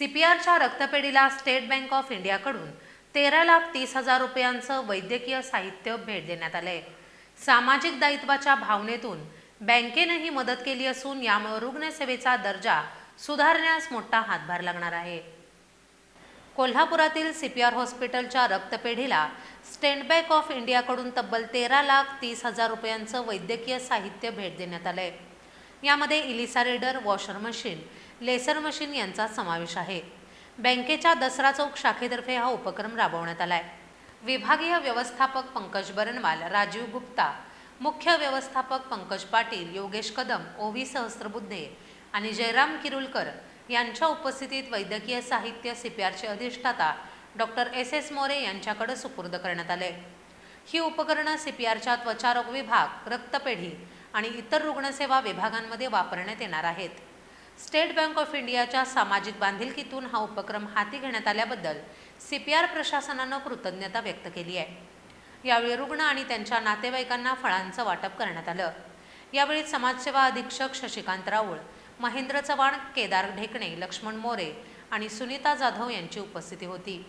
सीपीआरच्या रक्तपेढीला state bank of इंडियाकडून तेरा लाख तीस हजार रुपयांचं वैद्यकीय साहित्य भेट देण्यात आलंय. सामाजिक दायित्वाच्या भावनेतून बँकेनं ही मदत केली असून यामुळे रुग्णसेवेचा दर्जा सुधारण्यास मोठा हातभार लागणार आहे. कोल्हापुरातील सीपीआर हॉस्पिटलच्या रक्तपेढीला स्टेट बँक ऑफ इंडियाकडून तब्बल तेरा लाख तीस हजार रुपयांचं वैद्यकीय साहित्य भेट देण्यात आलंय. यामध्ये ELISA reader washer machine laser machine यांचा समावेश आहे. बँकेच्या दसरा चौक शाखेतर्फे हा उपक्रम राबवण्यात आला आहे विभागीय व्यवस्थापक पंकज बरनवाल राजीव गुप्ता मुख्य व्यवस्थापक पंकज पाटील योगेश कदम ओव्ही सहस्त्रबुद्धे आणि जयराम किरुलकर यांच्या उपस्थितीत वैद्यकीय साहित्य सीपीआरचे अधिष्ठाता डॉक्टर एस एस मोरे यांच्याकडे सुपूर्द करण्यात आले. ही उपकरणं सीपीआरच्या त्वचारोग विभाग रक्तपेढी आणि इतर रुग्णसेवा विभागांमध्ये वापरण्यात येणार आहेत. स्टेट बँक ऑफ इंडियाच्या सामाजिक बांधिलकीतून हा उपक्रम हाती घेण्यात आल्याबद्दल सी पी आर प्रशासनानं कृतज्ञता व्यक्त केली आहे. यावेळी रुग्ण आणि त्यांच्या नातेवाईकांना फळांचं वाटप करण्यात आलं. यावेळी समाजसेवा अधीक्षक शशिकांत राऊळ महेंद्र चव्हाण केदार ढेकणे लक्ष्मण मोरे आणि सुनीता जाधव यांची उपस्थिती होती.